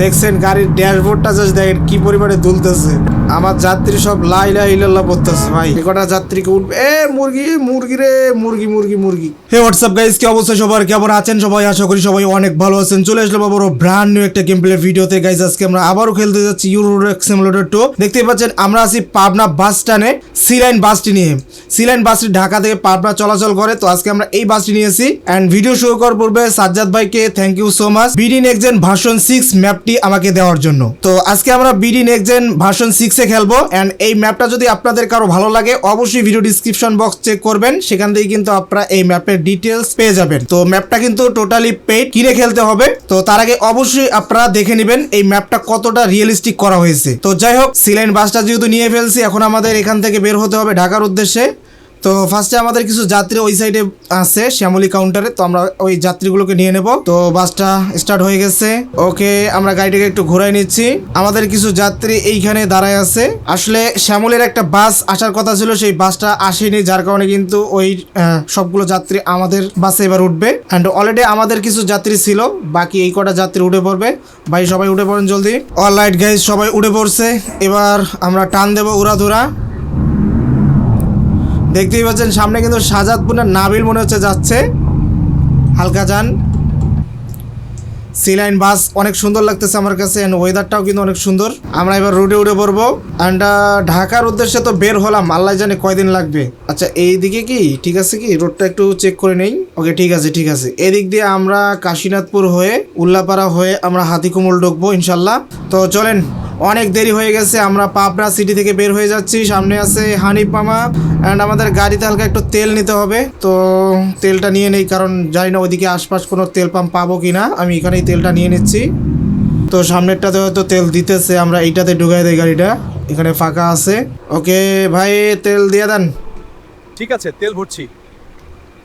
দেখছেন গাড়ির ড্যাশবোর্ডটা জাস্ট দেখেন কি পরিমাণে দুলতেছে। আমার যাত্রী সব লাই লাইলা ইলাল্লাহ পড়তেছে ভাই। কটা যাত্রীকে উঠবে এ, মুরগি মুরগি রে, মুরগি মুরগি মুরগি। হে হোয়াটসঅ্যাপ গাইস কি অবস্থা সবার? কেমন আছেন সবাই? আশা করি সবাই অনেক ভালো আছেন। চলে আসলাম আবারও ব্র্যান্ড নিউ একটা গেম প্লে ভিডিওতে। গাইস আজকে আমরা আবারও খেলতে যাচ্ছি ইউরো সিমুলেটর টু দেখতেই পাচ্ছেন, আমরা আছি পাবনা বাস স্ট্যান্ডে সি লাইন বাসটি নিয়ে। সি লাইন বাসটি ঢাকা থেকে পাবনা চলাচল করে। তো আজকে আমরা এই বাসটি নিয়েছি এন্ড ভিডিও শুরু করার পূর্বে সাজ্জাদ ভাইকে thank you so much BD next gen version six ম্যাপটি আমাকে দেওয়ার জন্য। তো আজকে আমরা বিডি নেক্সট ভার্সন সিক্সে খেলব অ্যান্ড এই ম্যাপটা যদি আপনাদের কারও ভালো লাগে, অবশ্যই ভিডিও ডিসক্রিপশন বক্স চেক করবেন, সেখান থেকে কিন্তু আপনারা এই ম্যাপের ডিটেলস পেয়ে যাবেন। তো ম্যাপটা কিন্তু টোটালি পেড কিনে খেলতে হবে। তো তার আগে অবশ্যই আপনারা দেখে নেবেন এই ম্যাপটা কতটা রিয়েলিস্টিক করা হয়েছে। তো যাই হোক সিলাইন বাসটা যেহেতু নিয়ে ফেলছি, এখন আমাদের এখান থেকে বের হতে হবে ঢাকার উদ্দেশ্যে। তো ফার্স্টে আমাদের কিছু যাত্রী ওই সাইডে আছে, শ্যামলী কাউন্টারে তো আমরা ওই যাত্রীগুলোকে নিয়ে নেব। তো বাসটা স্টার্ট হয়ে গেছে। ওকে, আমরা গাড়িটাকে একটু ঘোরাই নিচ্ছি। আমাদের কিছু যাত্রী এইখানে দাঁড়ায় আছে। আসলে শ্যামলের একটা বাস আসার কথা ছিল, সেই বাসটা আসেনি। যার কারণে কিন্তু ওই সবগুলো যাত্রী আমাদের বাসে এবার উঠবে। অ্যান্ড অলরেডি আমাদের কিছু যাত্রী ছিল। বাকি এই কটা যাত্রী উঠে পড়বে। ভাই, সবাই উঠে পড়েন জলদি। অল রাইট গাইজ সবাই উঠে পড়ছে। এবার আমরা টান দেবো উড়াধুরা। দেখতেই পাচ্ছেন, সামনে কিন্তু সাজাদপুরের নাবিল মনে হচ্ছে যাচ্ছে। হালকা যান। সি লাইন বাস অনেক সুন্দর লাগতেছে আমার কাছে অ্যান্ড ওয়েদারটাও কিন্তু অনেক সুন্দর। আমরা এবার রোডে উঠে পড়ব। অ্যান্ড ঢাকার উদ্দেশ্যে তো বের হলাম, আল্লাহ জানে কয়দিন লাগবে। আচ্ছা এই দিকে কি? ঠিক আছে কি? রোডটা একটু চেক করে নেই। ওকে ঠিক আছে ঠিক আছে। এদিক দিয়ে আমরা কাশীনাথপুর হয়ে, উল্লাপাড়া হয়ে আমরা হাতিকুমল ঢুকবো ইনশাল্লাহ তো চলেন অনেক দেরি হয়ে গেছে আমরা পাবনা সিটি থেকে বের হয়ে যাচ্ছি সামনে আছে হানিফ মামা অ্যান্ড আমাদের গাড়িতে হালকা একটু তেল নিতে হবে। তো তেলটা নিয়ে নেই কারণ জানি না ওইদিকে আশপাশ কোনো তেল পাম্প পাবো কি না আমি এখানেই তেলটা নিয়ে নিচ্ছি। তো সামনেরটাতে হয়তো তেল দিতেছে আমরা এইটাতে ঢুকাই দেই গাড়িটা এখানে ফাঁকা আছে। ওকে ভাই তেল দিয়ে দেন। ঠিক আছে তেল ভরছি।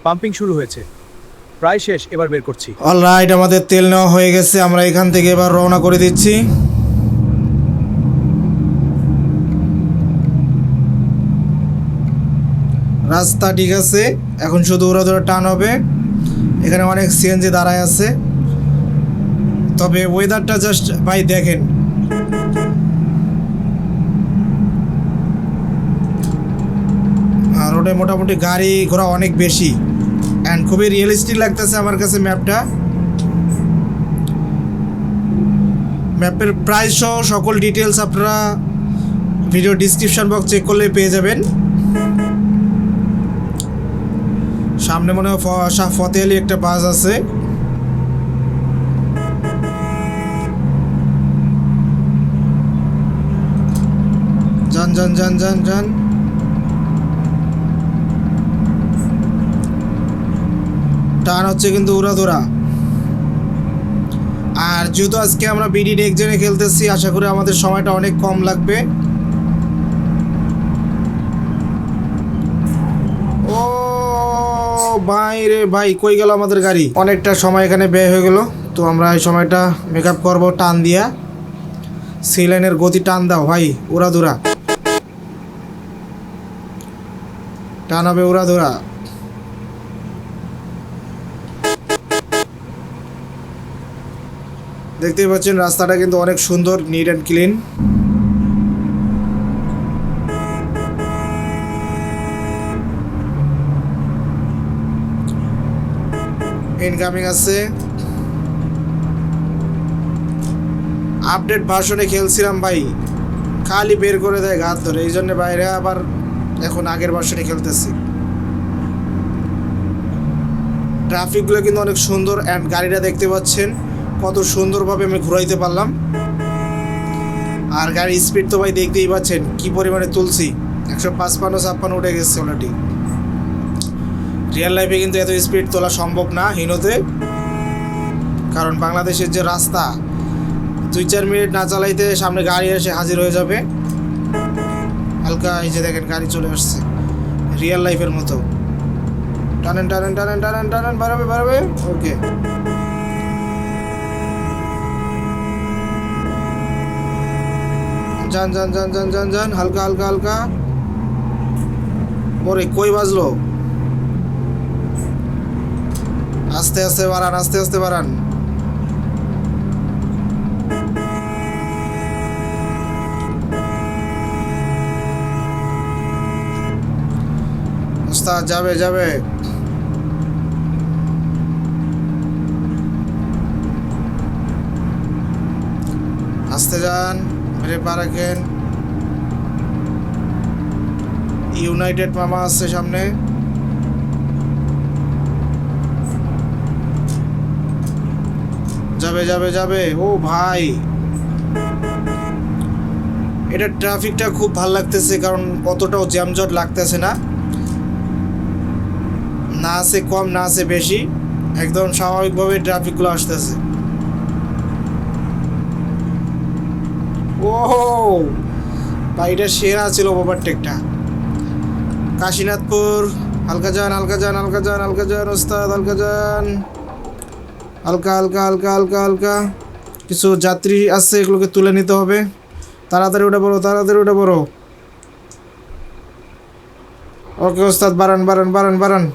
পাম্পিং শুরু হয়েছে। প্রায় শেষ এবার বের করছি। অল রাইট আমাদের তেল নেওয়া হয়ে গেছে আমরা এখান থেকে এবার রওনা করে দিচ্ছি। রাস্তা ঠিক আছে, এখন শুধু ওরা ধরে টান হবে। এখানে অনেক সিএনজি দাঁড়ায় আছে। তবে ওয়েদারটা জাস্ট ভাই দেখেন। রোডে মোটামুটি গাড়ি ঘোড়া অনেক বেশি। অ্যান্ড খুবই রিয়েলিস্টিক লাগতেছে আমার কাছে ম্যাপটা ম্যাপের প্রাইস সহ সকল ডিটেলস আপনারা ভিডিও ডিসক্রিপশন বক্স চেক করলে পেয়ে যাবেন। সামনে মনে হয় শাহ ফতে আলী একটা বাস আছে। যান যান যান যান যান। টান হচ্ছে কিন্তু উড়াধুরা আর যেহেতু আজকে আমরা বিডি নেক্সজেনে খেলতেছি, আশা করি আমাদের সময়টা অনেক কম লাগবে। ভাই রে ভাই, কই গেল আমাদের গাড়ি? অনেকটা সময় এখানে ব্যয় হয়ে গেল। তো আমরা এই সময়টা মেকআপ করব টান দিয়া। সি লাইনের গতি টান দাও ভাই উড়াধুরা টান হবে উড়াধুরা দেখতেই পাচ্ছেন রাস্তাটা কিন্তু অনেক সুন্দর নিট অ্যান্ড ক্লিন ইনকামিং আছে। আপডেট ভার্সনে খেলছিলাম ভাই। খালি বের করে দেয় ঘাত ধরে। এই জন্য বাইরে আবার এখন আগের ভার্সনে খেলতেছি। ট্রাফিকগুলো কিন্তু অনেক সুন্দর অ্যান্ড গাড়িটা দেখতে পাচ্ছেন। কত সুন্দরভাবে আমি ঘুরাইতে পারলাম। আর গাড়ির স্পিড তো ভাই দেখতেই পাচ্ছেন। কি পরিমাণে তুলছি। একশো পাঁচপান্ন, ছাপ্পান্ন উঠে গেছে অলরেডি রিয়েল লাইফে কিন্তু এত স্পিড তোলা সম্ভব না হিনোতে। কারণ বাংলাদেশের যে রাস্তা দুই চার মিনিট না চালাইতে সামনে গাড়ি এসে হাজির হয়ে যাবে। হালকা এই যে দেখেন, গাড়ি চলে আসছে। রিয়েল লাইফের মতো। টানেন টানেন টানেন টানেন টানেন, বাড়াবে বাড়াবে। ওকে। যান যান যান যান যান যান, হালকা হালকা হালকা। ওরে, কই বাজলো? আস্তে আস্তে বাড়ান, আস্তে আস্তে বাড়ান। রাস্তা যাবে যাবে। আসতে যান, ব্রেক পা রাখেন। ইউনাইটেড মামা আসছে সামনে। যাবে যাবে যাবে। ও ভাই। এটা ট্রাফিকটা খুব ভালো লাগতেছে, কারণ অতটাও জ্যামজট লাগতেছে না। না আছে কম, না আছে বেশি। একদম স্বাভাবিকভাবে ট্রাফিকগুলো আসতেছে। ও ভাই, এটা সেরা ছিল ওভারটেকটা কাশীনাথপুর, হালকা যান হালকা যান হালকা যান হালকা যান, ওস্তাদ, হালকা যান। হালকা হালকা হালকা হালকা হালকা। কিছু যাত্রী আছে, এগুলোকে তুলে নিতে হবে। তাড়াতাড়ি উঠে পড়ো, তাড়াতাড়ি উঠে পড়ো। ওকে, ওস্তাদ, বাড়ান বাড়ান বাড়ান বাড়ান।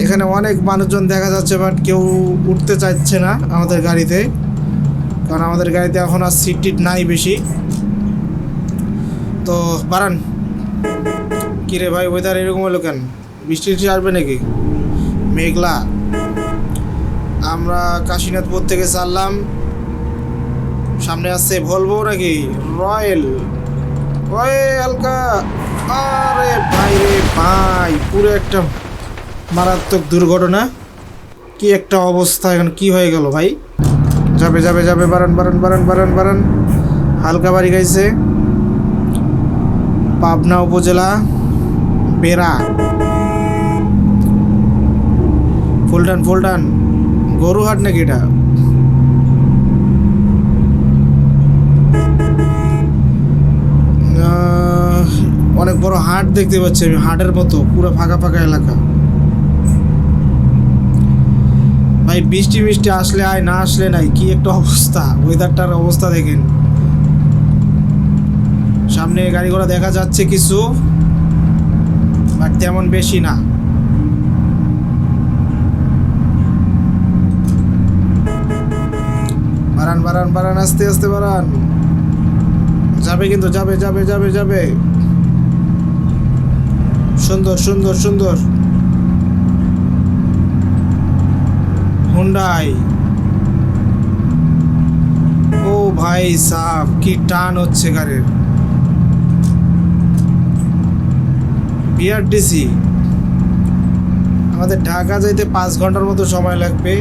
এখানে অনেক মানুষজন দেখা যাচ্ছে, বাট কেউ উঠতে চাইছে না আমাদের গাড়িতে। কারণ আমাদের গাড়িতে এখন আর সিট টিট নাই বেশি। তো, বাড়ান। কিরে ভাই ওয়েদার এরকম হলো কেন? বৃষ্টি টিষ্টি আসবে নাকি? মেঘলা। আমরা কাশীনাথপুর থেকে চাললাম। সামনে আসছে ভলভো নাকি? রয়্যাল ওয়ে হালকা। আরে ভাই রে ভাই, পুরো একটা মারাত্মক দুর্ঘটনা। কি একটা অবস্থা এখন, কি হয়ে গেল ভাই? যাবে যাবে যাবে বারান বারান বারান বারান বারান হালকা বাড়ি গাইছে। পাবনা উপজেলা। বেড়া ফুলটান ফুলটান গরুহাট নাকি এটা? অনেক বড় হাট দেখতে পাচ্ছি আমি, হাটের মতো, পুরো ফাঁকা ফাঁকা এলাকা। ভাই, বৃষ্টি মিষ্টি আসলে আয়, না আসলে নাই, কি একটা অবস্থা ওয়েদারটার অবস্থা দেখেন। সামনে গাড়ি ঘোড়া দেখা যাচ্ছে কিছু। বাট তেমন বেশি না। বাড়ান বাড়ান বাড়ান আস্তে আস্তে বাড়ান যাবে কিন্তু, যাবে যাবে যাবে যাবে। সুন্দর সুন্দর সুন্দর। হুন্ডাই। ও ভাই সাহ, কি টান হচ্ছে গাড়ির। বিআরটিসি আমাদের ঢাকা যাইতে পাঁচ ঘণ্টার মতো সময় লাগবে।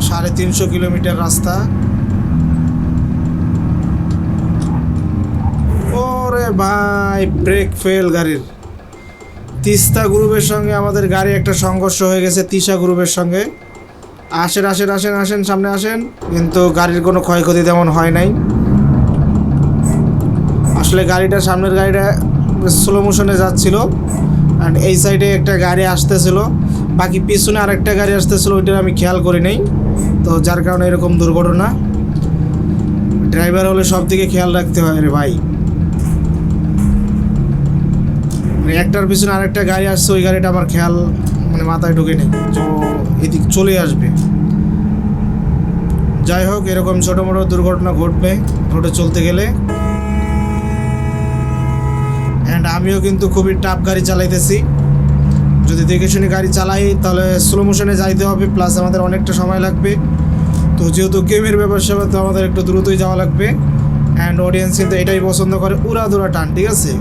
সাড়ে তিনশো কিলোমিটার রাস্তা। ওরে ভাই ব্রেক ফেল গাড়ির। তিস্তা গ্রুপের সঙ্গে আমাদের গাড়ি একটা সংঘর্ষ হয়ে গেছে, তিশা গ্রুপের সঙ্গে। আসেন আসেন আসেন আসেন, সামনে আসেন। কিন্তু গাড়ির কোনো ক্ষয়ক্ষতি তেমন হয় নাই। আসলে গাড়িটা, সামনের গাড়িটা স্লো মোশনে যাচ্ছিল অ্যান্ড এই সাইডে একটা গাড়ি আসতেছিল। বাকি পিছনে আরেকটা গাড়ি আসতেছিল ওইটা আমি খেয়াল করি নাই। তো যার কারণে এরকম দুর্ঘটনা। ড্রাইভার হলে সব দিকে খেয়াল রাখতে হয় রে ভাই। মানে একটার পিছনে আরেকটা গাড়ি আসছে, ওই গাড়িটা আমার খেয়াল মানে মাথায় ঢুকে নেই। তো এদিক চলে আসবে। যাই হোক, এরকম ছোটো মোটো দুর্ঘটনা ঘটবে রোডে চলতে গেলে। আমিও কিন্তু খুবই টাফ গাড়ি চালাইতেছি। যদি দেখে শুনে গাড়ি চালাই, তাহলে স্লো মোশনে যাইতে হবে প্লাস আমাদের অনেকটা সময় লাগবে। তো যেহেতু গেমের ব্যাপার স্যাপার তো আমাদের একটু দ্রুতই যাওয়া লাগবে। অ্যান্ড অডিয়েন্স কিন্তু এটাই পছন্দ করে উড়া দুরা টান, ঠিক আছে?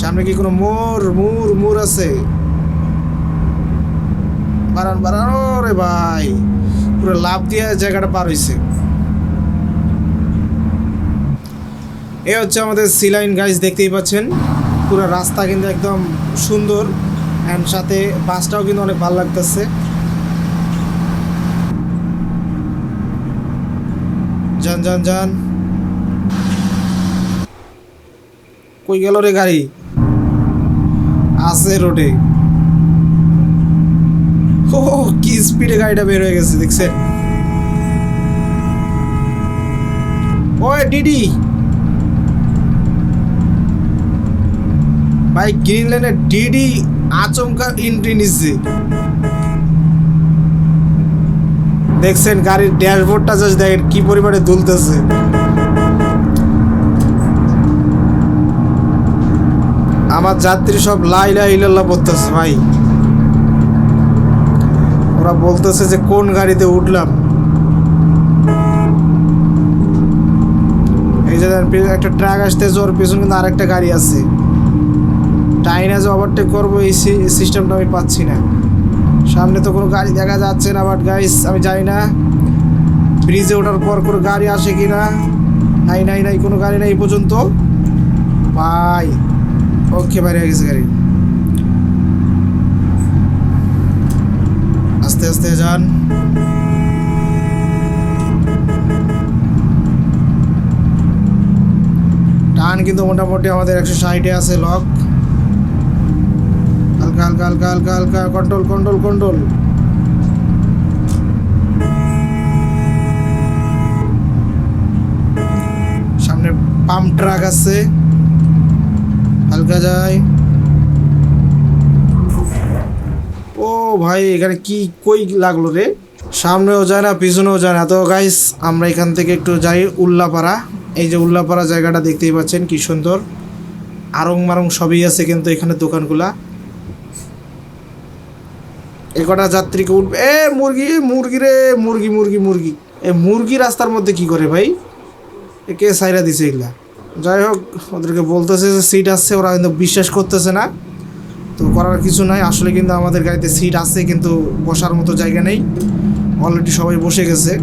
সামনে কি কোনো মোর, মুর মুর আছে? বাড়ান বাড়ান রে ভাই। পুরো লাভ দিয়ে জায়গাটা পার হয়েছে এ হচ্ছে আমাদের সিলাইন গাইজ দেখতেই পাচ্ছেন। পুরো রাস্তা কিন্তু একদম সুন্দর। অ্যান্ড সাথে বাসটাও কিন্তু অনেক ভালো লাগতেছে। যান যান যান। কই গেল রে গাড়ি? আছে রোডে। ও, কি স্পিডে গাড়িটা বের হয়ে গেছে, দেখছেন? ওই, ডিডি! ভাই গ্রিন লাইনে ডিডি আচমকা এন্ট্রি নিচ্ছে দেখছেন গাড়ির ড্যাশবোর্ডটা জাস্ট দেখেন কি পরিমাণে দুলতেছে। আমার যাত্রী সব লাই লাই ইলাল্লাহ বলতেছে ভাই। ওরা বলতেছে যে কোন গাড়িতে উঠলাম। এই যে একটা ট্রাক আসতেছে, ওর পেছনে কিন্তু আরেকটা গাড়ি আছে। টাইনা যে ওভারটেক করব, এই সিস্টেমটা আমি পাচ্ছি না। সামনে তো কোনো গাড়ি দেখা যাচ্ছে না বাট গাইস আমি জানি না ব্রিজে ওঠার পর কোনো গাড়ি আসে কি না নাই নাই নাই, কোনো গাড়ি নাই এই পর্যন্ত। ভাই ওকে বাইরে গেছে গাড়ি। আস্তে আস্তে যান। টান কিন্তু মোটামুটি আমাদের একশো ষাটে আছে লক হালকা হালকা হালকা হালকা হালকা কন্ট্রোল কন্ট্রোল কন্ট্রোল। সামনে পাম্প ট্রাক আছে। হালকা যায় ও ভাই, এখানে কি, কই লাগল রে? সামনেও যায় না, পিছনেও যায় না। তো গাইস আমরা এখান থেকে একটু যাই উল্লাপাড়া। এই যে উল্লাপাড়া জায়গাটা দেখতেই পাচ্ছেন, কি সুন্দর। আরং মারং সবই আছে কিন্তু এখানে দোকানগুলা। এ কটা যাত্রীকে উঠবে? এ, মুরগি মুরগি রে, মুরগি মুরগি মুরগি। এ, মুরগি রাস্তার মধ্যে কি করে ভাই? এ, কে সাইরা দিছে এগুলা? যাই হোক, ওদেরকে বলতেছে যে সিট আসছে, ওরা কিন্তু বিশ্বাস করতেছে না। তো করার কিছু নাই, আসলে কিন্তু আমাদের গাড়িতে সিট আছে, কিন্তু বসার মতো জায়গা নেই। অলরেডি সবাই বসে গেছে।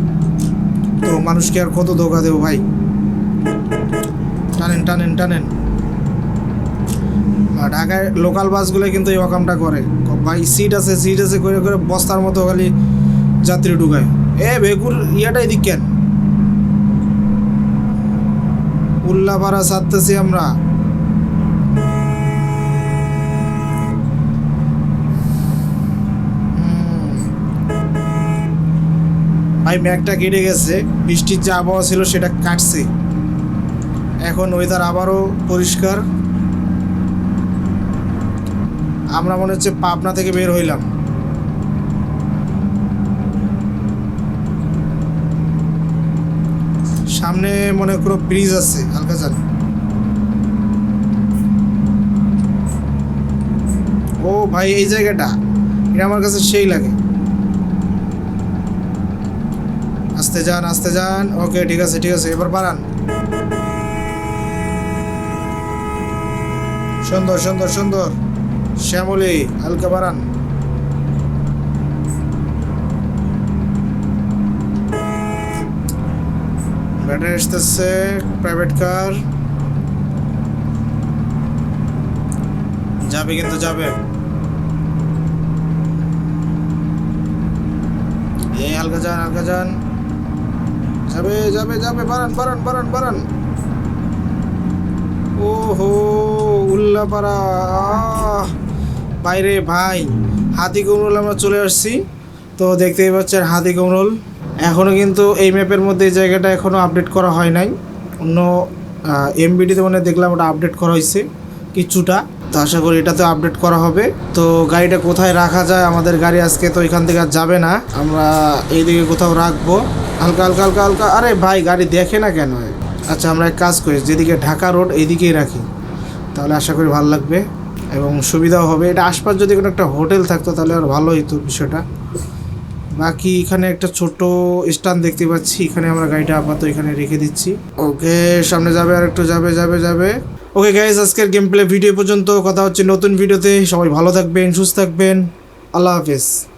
তো মানুষকে আর কত ধোকা দেবো ভাই? টানেন টানেন টানেন। ঢাকায় লোকাল বাসগুলো কিন্তু এই অকামটা করে। ভাই সিট আছে সিট আছে করে করে বস্তার মতো খালি যাত্রী ঢুকায়। এ বেগুর, ইয়াটা এদিক কেন? উল্লাপাড়া ছাড়তেছি আমরা। ভাই, ম্যাগটা কেটে গেছে। বৃষ্টির যে আবহাওয়া ছিল সেটা কাটছে। এখন ওয়েদার আবারও পরিষ্কার। আমরা মনে হচ্ছে পাবনা থেকে বের হইলাম। সামনে মনে করো ব্রিজ আছে, হালকা চাল ও ভাই, এই জায়গাটা, এটা আমার কাছে সেই লাগে। আস্তে যান আস্তে যান। ওকে, ঠিক আছে ঠিক আছে, এবার বাড়ান। সুন্দর সুন্দর সুন্দর। শ্যামলি, হালকা বাড়ান। ব্যাটারি আসতেছে প্রাইভেট কার যাবে কিন্তু যাবে। এই হালকা যান হালকা যান। যাবে যাবে যাবে, বাড়ান বাড়ান বাড়ান বাড়ান। ও হো উল্লাপাড়া! বাইরে, ভাই, হাতি কুমরুল আমরা চলে আসছি। তো দেখতেই পাচ্ছেন হাতি কুমরুল এখনও কিন্তু এই ম্যাপের মধ্যে এই জায়গাটা এখনও আপডেট করা হয় নাই। অন্য এমবিডিতে মানে দেখলাম ওটা আপডেট করা হয়েছে কিছুটা। তো আশা করি এটাতে আপডেট করা হবে। তো গাড়িটা কোথায় রাখা যায়? আমাদের গাড়ি আজকে তো এখান থেকে আর যাবে না। আমরা এইদিকে কোথাও রাখব। হালকা হালকা হালকা হালকা। আরে ভাই, গাড়ি দেখে না কেন? আচ্ছা আমরা এক কাজ করি। যেদিকে ঢাকা রোড এইদিকেই রাখি। তাহলে আশা করি ভালো লাগবে। এবং সুবিধাও হবে। এটা আশপাশ যদি কোনো একটা হোটেল থাকতো তাহলে আর ভালো হতো বিষয়টা। বাকি এখানে একটা ছোট স্ট্যান্ড দেখতে পাচ্ছি। এখানে আমরা গাড়িটা আপাতত এখানে রেখে দিচ্ছি। ওকে, সামনে যাবে আর একটু যাবে যাবে যাবে। ওকে গাইজ আজকের গেম প্লে ভিডিও পর্যন্ত। কথা হচ্ছে নতুন ভিডিওতে সবাই ভালো থাকবেন, সুস্থ থাকবেন। আল্লাহ হাফেজ।